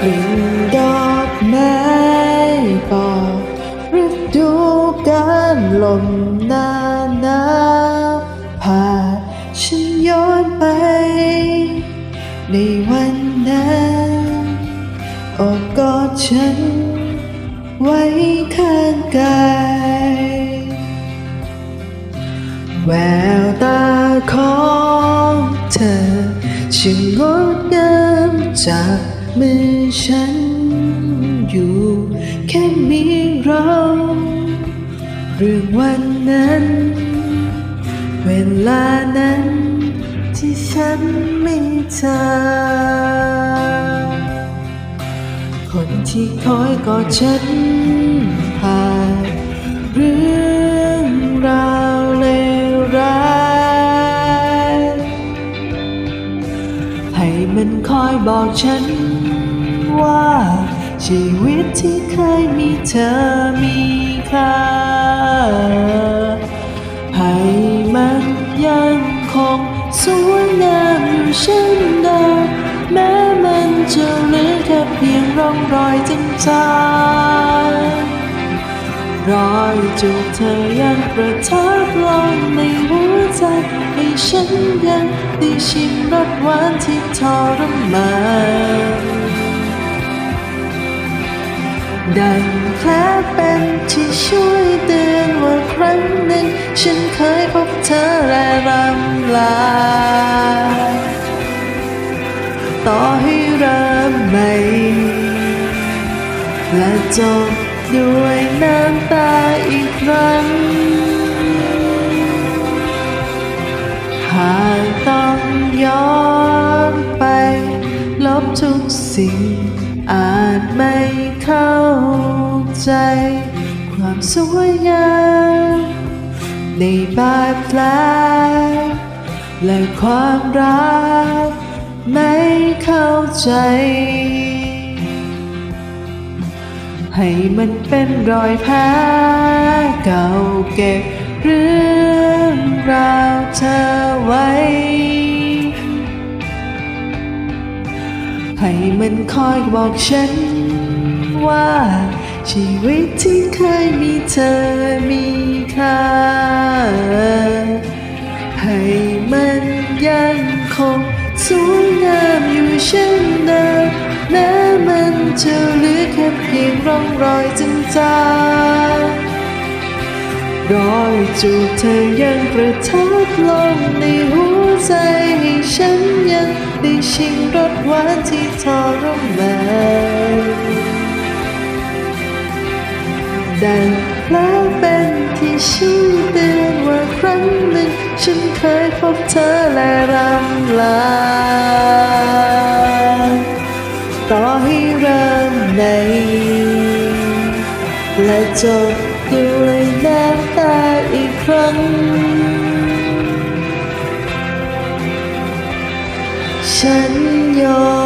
กลิ่นดอกไม้บอกฤดูกาลลมหน้าหนาวพาฉันย้อนไป ในวันนั้นโอบกอดฉัน ไว้ข้างกายแววตาของเธอช่างงดงามจาก มือฉันอยู่ แค่มีเราเรื่องวันนั้น เวลานั้นที่ฉันไมีเธอคนที่คอยกอดฉันผ่านเรื่องราวเลวร้ายให้มันคอยบอกฉัน ชีวิตที่เคยมีเธอมีค่า ให้มันยังคงสวยงามอยู่เช่นเดิมแม้มันจะเหลือแค่เพียงร่องรอยจางๆรอยจูบเธอยังประทับลงในหัวใจให้ฉันยังได้ชิมรสหวานที่ทรมาน ดังแผลเป็นที่ช่วยเตือนว่าครั้งหนึ่ง ฉันเคยพบเธอและรำลา ต่อให้เริ่มใหม่และจบด้วยน้ำตาอีกครั้ง หากต้องย้อนไป ลบทุกสิ่ง อาจไม่เข้าใจ ความสวยงามในบาดแผลและความรักไม่เข้าใจ ให้มันเป็นรอยแผลเก่าเก็บเรื่องราวเธอไว้ ให้มันคอยบอกฉัน ว่า ชีวิตที่เคยมีเธอมีค่า ให้มันยังคงสวยงามอยู่เช่นเดิมแม้มันจะเหลือแค่เพียงร่องรอยจางๆรอย จูบเธอยังประทับลงในหัวใจให้ฉันยังได้ชิมรสหวานที่ทรมานดังแล้วเป็นที่ชี้เตือนว่าครั้งหนึ่งฉันเคยพบเธอและรำลา ต่อให้เริ่มในและจบ ด้วยน้ำตาอีกครั้ง ฉันยอม